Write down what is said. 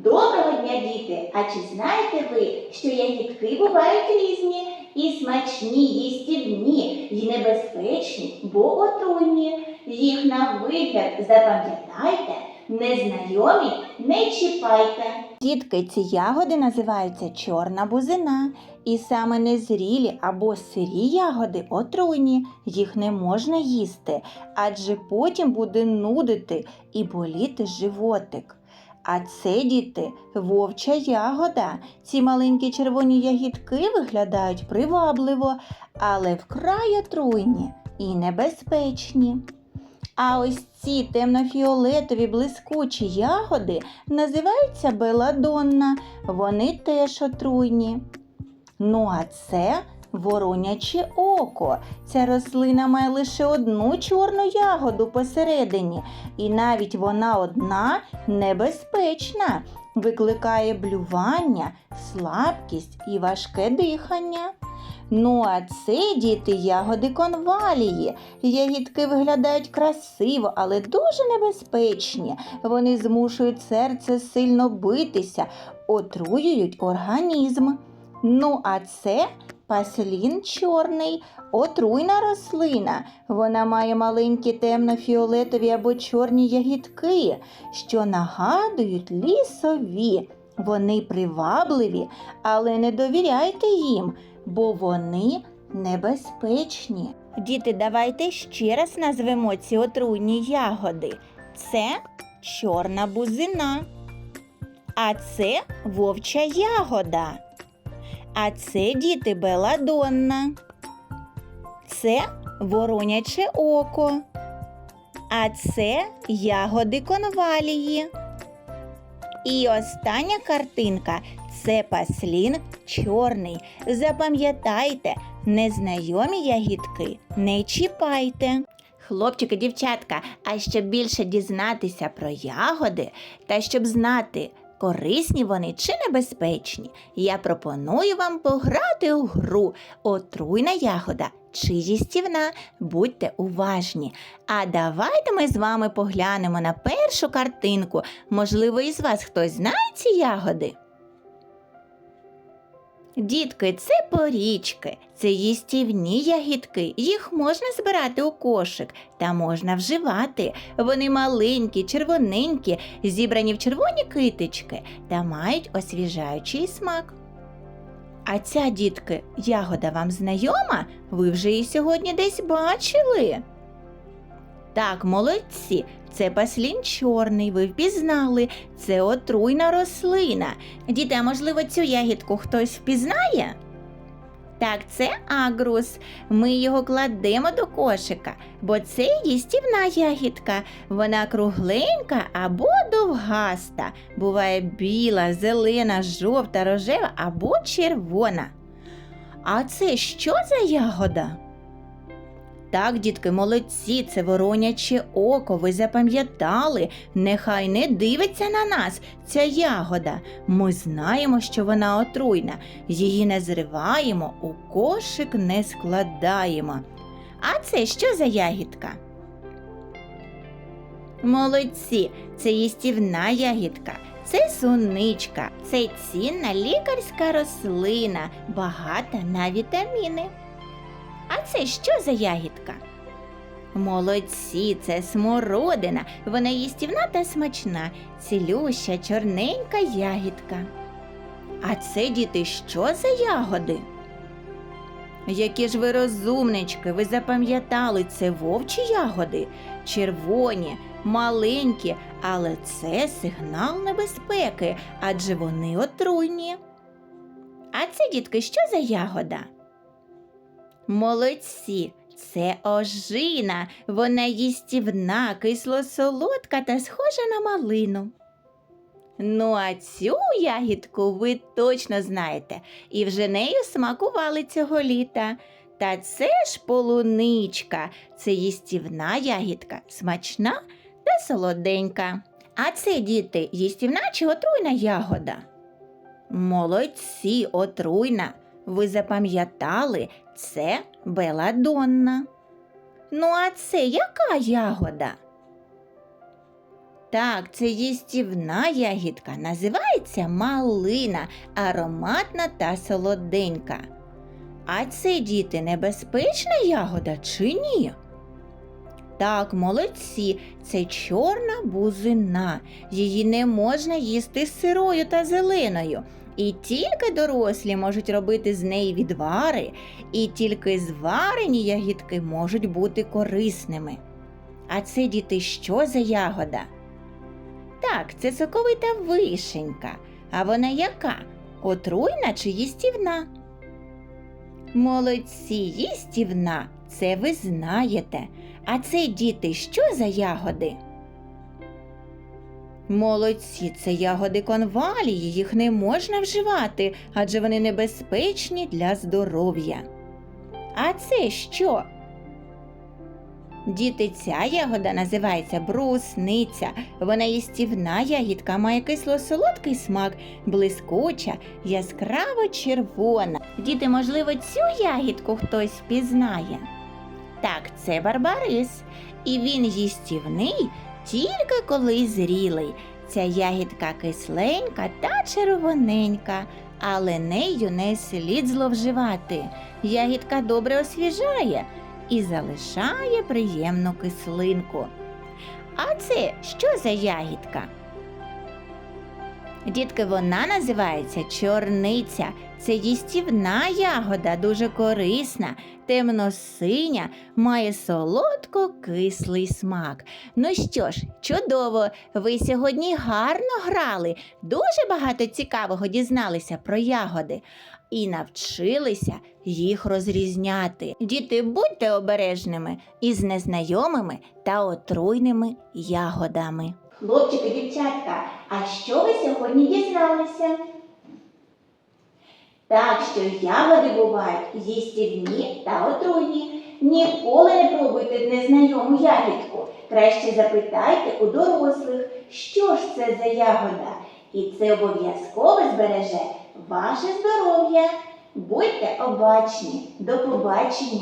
Доброго дня, діти! А чи знаєте ви, що ягідки бувають різні і смачні, їстівні, і небезпечні, бо отруйні. Їх на вигляд запам'ятайте, незнайомі не чіпайте. Дітки, ці ягоди називаються чорна бузина, і саме незрілі або сирі ягоди отруйні, їх не можна їсти, адже потім буде нудити і боліти животик. А це, діти, вовча ягода. Ці маленькі червоні ягідки виглядають привабливо, але вкрай отруйні і небезпечні. А ось ці темнофіолетові блискучі ягоди називаються беладонна. Вони теж отруйні. Ну а це вороняче око. Ця рослина має лише одну чорну ягоду посередині, і навіть вона одна небезпечна, викликає блювання, слабкість і важке дихання. Ну, а це діти ягоди конвалії. Ягідки виглядають красиво, але дуже небезпечні. Вони змушують серце сильно битися, отруюють організм. Ну, а це паслін чорний, отруйна рослина. Вона має маленькі темно-фіолетові або чорні ягідки, що нагадують лісові. Вони привабливі, але не довіряйте їм, бо вони небезпечні. Діти, давайте ще раз назвемо ці отруйні ягоди. Це чорна бузина, а це вовча ягода. А це діти беладонна. Це вороняче око. А це ягоди конвалії. І остання картинка це паслін чорний. Запам'ятайте, незнайомі ягідки не чіпайте. Хлопчики, дівчатка, а щоб більше дізнатися про ягоди та щоб знати, корисні вони чи небезпечні, я пропоную вам пограти у гру Отруйна ягода чи їстівна. Будьте уважні. А давайте ми з вами поглянемо на першу картинку. Можливо, із вас хтось знає ці ягоди? Дітки, це порічки, це їстівні ягідки. Їх можна збирати у кошик та можна вживати. Вони маленькі, червоненькі, зібрані в червоні китички та мають освіжаючий смак. А ця дітки, ягода вам знайома? Ви вже її сьогодні десь бачили. Так, молодці, це паслін чорний, ви впізнали. Це отруйна рослина. Діти, а можливо, цю ягідку хтось впізнає? Так, це агрус. Ми його кладемо до кошика, бо це їстівна ягідка. Вона кругленька або довгаста. Буває біла, зелена, жовта, рожева або червона. А це що за ягода? Так, дітки, молодці, це вороняче око, ви запам'ятали. Нехай не дивиться на нас ця ягода. Ми знаємо, що вона отруйна. Її не зриваємо, у кошик не складаємо. А це що за ягідка? Молодці, це їстівна ягідка. Це суничка, це цінна лікарська рослина, багата на вітаміни. А це що за ягідка? Молодці, це смородина. Вона їстівна та смачна, цілюща, чорненька ягідка. А це, діти, що за ягоди? Які ж ви розумнички, ви запам'ятали, це вовчі ягоди, червоні, маленькі, але це сигнал небезпеки, адже вони отруйні. А це, дітки, що за ягода? Молодці, це ожина. Вона їстівна, кисло-солодка та схожа на малину. Ну, а цю ягідку ви точно знаєте і вже нею смакували цього літа. Та це ж полуничка, це їстівна ягідка, смачна та солоденька. А це, діти, їстівна чи отруйна ягода? Молодці, отруйна. Ви запам'ятали, це беладонна. Ну, а це яка ягода? Так, це їстівна ягідка, називається малина, ароматна та солоденька. А це діти небезпечна ягода чи ні? Так, молодці, це чорна бузина. Її не можна їсти сирою та зеленою. І тільки дорослі можуть робити з неї відвари, і тільки зварені ягідки можуть бути корисними. А це діти що за ягода? Так, це соковита вишенька. А вона яка? Отруйна чи їстівна? Молодці, їстівна, це ви знаєте. А це діти що за ягоди? Молодці, це ягоди конвалії, їх не можна вживати, адже вони небезпечні для здоров'я. А це що? Діти, ця ягода називається брусниця. Вона їстівна ягідка, має кисло-солодкий смак, блискуча, яскраво червона. Діти, можливо, цю ягідку хтось впізнає. Так, це барбарис, і він їстівний тільки коли зрілий. Ця ягідка кисленька та червоненька, але нею не слід зловживати. Ягідка добре освіжає і залишає приємну кислинку. А це що за ягідка? Дітки, вона називається чорниця. Це їстівна ягода, дуже корисна, темно-синя, має солодко-кислий смак. Ну що ж, чудово, ви сьогодні гарно грали, дуже багато цікавого дізналися про ягоди і навчилися їх розрізняти. Діти, будьте обережними із незнайомими та отруйними ягодами. Хлопчики, дівчатка, а що ви сьогодні дізналися? Так що ягоди бувають їстівні та отруйні. Ніколи не пробуйте незнайому ягідку. Краще запитайте у дорослих, що ж це за ягода, і це обов'язково збереже ваше здоров'я. Будьте обачні. До побачення!